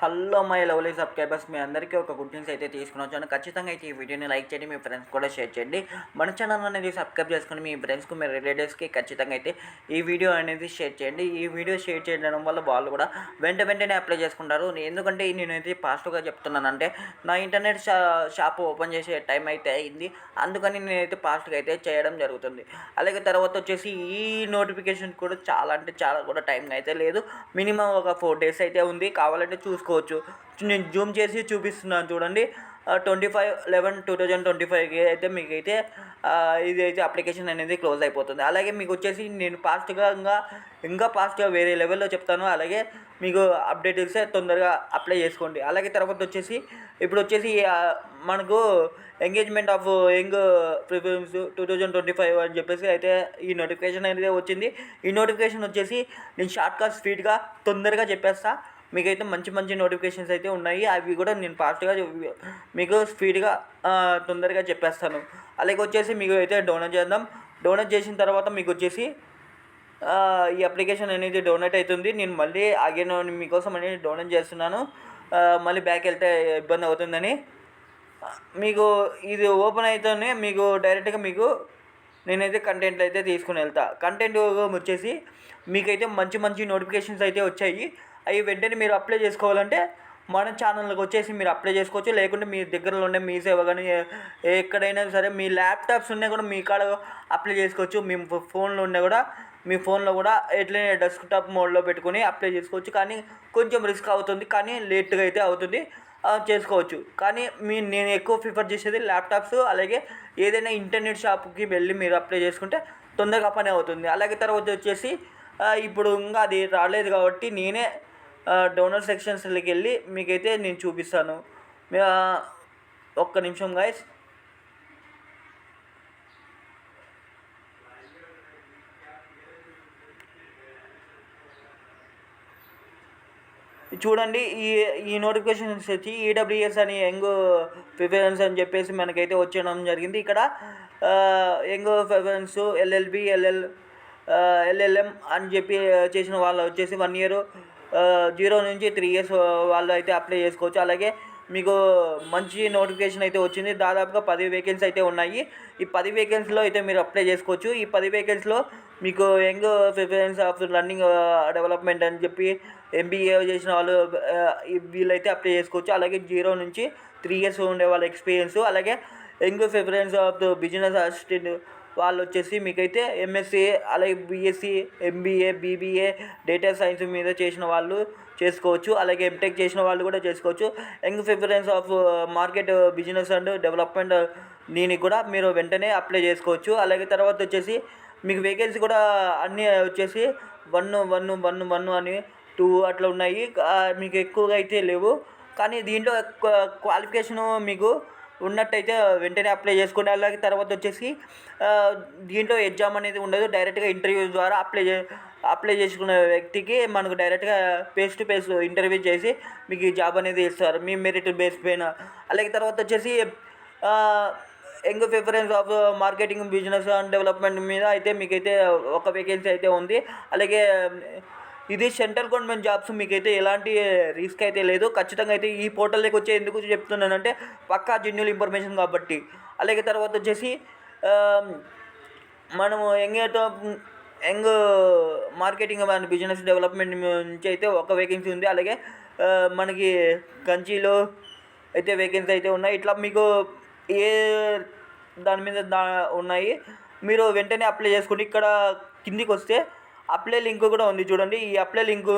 Hello my lovely subscribers మీ అందరికీ ఒక గుడ్ న్యూస్ అయితే తీసుకుని వచ్చాను. ఖచ్చితంగా అయితే ఈ వీడియోని లైక్ చేయండి మీ ఫ్రెండ్స్ కూడా షేర్ చేయండి. మన ఛానల్ అనేది సబ్స్క్రైబ్ చేసుకుని మీ ఫ్రెండ్స్కి మీ రిలేటివ్స్కి ఖచ్చితంగా అయితే ఈ వీడియో అనేది షేర్ చేయండి. ఈ వీడియో షేర్ చేయడం వల్ల వాళ్ళు కూడా వెంట వెంటనే అప్లై చేసుకుంటారు. ఎందుకంటే నేనైతే ఫాస్ట్గా చెప్తున్నాను అంటే నా ఇంటర్నెట్ షా షాప్ ఓపెన్ చేసే టైం అయితే అయింది. అందుకని నేనైతే ఫాస్ట్గా అయితే చేయడం జరుగుతుంది. అలాగే తర్వాత వచ్చేసి ఈ నోటిఫికేషన్ కూడా చాలా అంటే చాలా కూడా టైం అయితే లేదు. మినిమం ఒక ఫోర్ డేస్ అయితే ఉంది. కావాలంటే చూసుకోవచ్చు నేను జూమ్ చేసి చూపిస్తున్నాను చూడండి. Twenty five eleven two thousand twenty ఫైవ్కి అయితే మీకు అయితే ఇది అయితే అప్లికేషన్ అనేది క్లోజ్ అయిపోతుంది. అలాగే మీకు వచ్చేసి నేను ఫాస్ట్గా ఇంకా ఇంకా ఫాస్ట్గా వేరే లెవెల్లో చెప్తాను. అలాగే మీకు అప్డేట్ ఇస్తే తొందరగా అప్లై చేసుకోండి. అలాగే తర్వాత వచ్చేసి ఇప్పుడు వచ్చేసి మనకు engagement of young preference two thousand twenty five అని చెప్పేసి అయితే ఈ నోటిఫికేషన్ అనేది వచ్చింది. ఈ నోటిఫికేషన్ వచ్చేసి నేను షార్ట్గా స్పీడ్గా తొందరగా చెప్పేస్తాను మీకైతే మంచి మంచి నోటిఫికేషన్స్ అయితే ఉన్నాయి. అవి కూడా నేను ఫాస్ట్గా మీకు స్పీడ్గా తొందరగా చెప్పేస్తాను. అలాగే వచ్చేసి మీకు అయితే డౌన్లోడ్ చేద్దాం. డౌన్లోడ్ చేసిన తర్వాత మీకు వచ్చేసి ఈ అప్లికేషన్ అనేది డౌన్లోడ్ అవుతుంది. నేను మళ్ళీ అగైన్ మీకోసం అనేది డౌన్లోడ్ చేస్తున్నాను. మళ్ళీ బ్యాక్ వెళ్తే ఇబ్బంది అవుతుందని. మీకు ఇది ఓపెన్ అయితేనే మీకు డైరెక్ట్గా మీకు నేనైతే కంటెంట్ అయితే తీసుకుని వెళ్తా. కంటెంట్ వచ్చేసి మీకైతే మంచి మంచి నోటిఫికేషన్స్ అయితే వచ్చాయి. అవి వెంటనే మీరు అప్లై చేసుకోవాలంటే మన ఛానల్కి వచ్చేసి మీరు అప్లై చేసుకోవచ్చు. లేకుంటే మీ దగ్గరలో ఉండే మీ సేవ కానీ ఎక్కడైనా సరే మీ ల్యాప్టాప్స్ ఉన్నా కూడా మీ కాడ అప్లై చేసుకోవచ్చు. మీ ఫోన్లో ఉన్నా కూడా మీ ఫోన్లో కూడా ఎట్లనే డెస్క్టాప్ మోడ్లో పెట్టుకొని అప్లై చేసుకోవచ్చు. కానీ కొంచెం రిస్క్ అవుతుంది. కానీ లేట్గా అయితే అవుతుంది. చేసుకోవచ్చు. కానీ మీ నేను ఎక్కువ ప్రిఫర్ చేసేది ల్యాప్టాప్స్ అలాగే ఏదైనా ఇంటర్నెట్ షాప్కి వెళ్ళి మీరు అప్లై చేసుకుంటే తొందరగా పని అవుతుంది. అలాగే తర్వాత వచ్చేసి ఇప్పుడు ఇంకా అది రాలేదు కాబట్టి నేనే డోనర్ సెక్షన్స్లోకి వెళ్ళి మీకైతే నేను చూపిస్తాను. ఒక్క నిమిషం గాయస్ చూడండి ఈ ఈ నోటిఫికేషన్స్ వచ్చి ఈడబ్ల్యూఎస్ అని యంగ్ ప్రిఫరెన్స్ అని చెప్పేసి మనకైతే వచ్చడం జరిగింది. ఇక్కడ young preference LLB LL LLM అని చెప్పి చేసిన వాళ్ళు వచ్చేసి వన్ ఇయర్ జీరో నుంచి త్రీ ఇయర్స్ వాళ్ళు అయితే అప్లై చేసుకోవచ్చు. అలాగే మీకు మంచి నోటిఫికేషన్ అయితే వచ్చింది. దాదాపుగా పది వేకెన్సీ అయితే ఉన్నాయి. ఈ పది వేకెన్సీలో అయితే మీరు అప్లై చేసుకోవచ్చు. ఈ పది వేకెన్సీలో మీకు young preference of learning development అని చెప్పి ఎంబీఏ చేసిన వాళ్ళు వీళ్ళైతే అప్లై చేసుకోవచ్చు. అలాగే జీరో నుంచి త్రీ ఇయర్స్ ఉండే వాళ్ళ ఎక్స్పీరియన్స్ అలాగే young preference of business assistant వాళ్ళు వచ్చేసి మీకైతే ఎంఎస్సి అలాగే BSc MBA BBA data science మీద చేసిన వాళ్ళు చేసుకోవచ్చు. అలాగే ఎంటెక్ చేసిన వాళ్ళు కూడా చేసుకోవచ్చు. Young preference of market business and development దీనికి కూడా మీరు వెంటనే అప్లై చేసుకోవచ్చు. అలాగే తర్వాత వచ్చేసి మీకు వేకెన్సీ కూడా అన్నీ వచ్చేసి వన్ వన్ వన్ వన్ అని టూ అట్లా ఉన్నాయి. మీకు ఎక్కువగా అయితే లేవు. కానీ దీంట్లో uh, క్వాలిఫికేషను మీకు ఉన్నట్టయితే వెంటనే అప్లై చేసుకోండి అలాగే తర్వాత వచ్చేసి దీంట్లో ఎగ్జామ్ అనేది ఉండదు. డైరెక్ట్గా ఇంటర్వ్యూ ద్వారా అప్లై చే అప్లై చేసుకున్న వ్యక్తికి మనకు డైరెక్ట్గా ఫేస్ టు ఫేస్ ఇంటర్వ్యూ చేసి మీకు ఈ జాబ్ అనేది ఇస్తారు. మీ మెరిట్ బేస్ పైన. అలాగే తర్వాత వచ్చేసి young young preference of marketing business and development మీద అయితే మీకైతే ఒక వేకెన్సీ అయితే ఉంది. అలాగే ఇది సెంట్రల్ గవర్నమెంట్ జాబ్స్ మీకైతే ఎలాంటి రిస్క్ అయితే లేదు ఖచ్చితంగా అయితే ఈ పోర్టల్లోకి వచ్చే ఎందుకు చెప్తున్నానంటే పక్కా జెన్యుల్ ఇన్ఫర్మేషన్ కాబట్టి. అలాగే తర్వాత వచ్చేసి మనము ఎంగేతో young marketing and business development నుంచి అయితే ఒక వేకెన్సీ ఉంది. అలాగే మనకి కంచిలో అయితే వేకెన్సీ అయితే ఉన్నాయి. ఇట్లా మీకు ఏ దాని మీద దా ఉన్నాయి మీరు వెంటనే అప్లై చేసుకోండి ఇక్కడ కిందికి వస్తే అప్లై లింక్ కూడా ఉంది చూడండి. ఈ అప్లై లింక్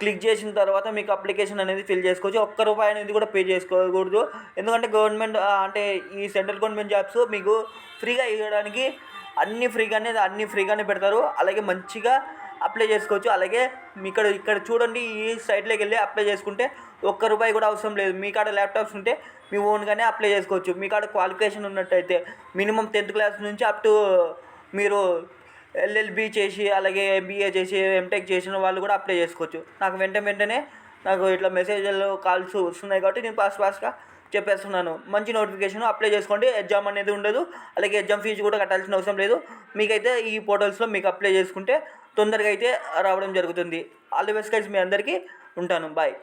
క్లిక్ చేసిన తర్వాత మీకు అప్లికేషన్ అనేది ఫిల్ చేసుకోవచ్చు. ఒక్క రూపాయి అనేది కూడా పే చేసుకోకూడదు. ఎందుకంటే గవర్నమెంట్ అంటే ఈ సెంట్రల్ గవర్నమెంట్ జాబ్స్ మీకు ఫ్రీగా ఇవ్వడానికి అన్నీ ఫ్రీగానే అన్ని ఫ్రీగానే పెడతారు. అలాగే మంచిగా అప్లై చేసుకోవచ్చు. అలాగే మీ ఇక్కడ ఇక్కడ చూడండి ఈ సైట్లోకి వెళ్ళి అప్లై చేసుకుంటే ఒక్క రూపాయి కూడా అవసరం లేదు. మీ కాడ ల్యాప్టాప్స్ ఉంటే మీ ఓన్గానే అప్లై చేసుకోవచ్చు. మీ కాడ క్వాలిఫికేషన్ ఉన్నట్టయితే మినిమం టెన్త్ క్లాస్ నుంచి అప్ టు మీరు ఎల్ఎల్బి చేసి అలాగే ఎంబీఏ చేసి ఎంటెక్ చేసిన వాళ్ళు కూడా అప్లై చేసుకోవచ్చు. నాకు వెంట వెంటనే నాకు ఇట్లా మెసేజ్లు కాల్స్ వస్తున్నాయి కాబట్టి నేను ఫాస్ట్ ఫాస్ట్గా చెప్పేస్తున్నాను. మంచి నోటిఫికేషన్ అప్లై చేసుకోండి. ఎగ్జామ్ అనేది ఉండదు. అలాగే ఎగ్జామ్ ఫీజు కూడా కట్టాల్సిన అవసరం లేదు. మీకైతే ఈ పోర్టల్స్లో మీకు అప్లై చేసుకుంటే తొందరగా అయితే రావడం జరుగుతుంది. ఆల్ ది బెస్ట్ గైస్ మీ అందరికీ ఉంటాను. బాయ్.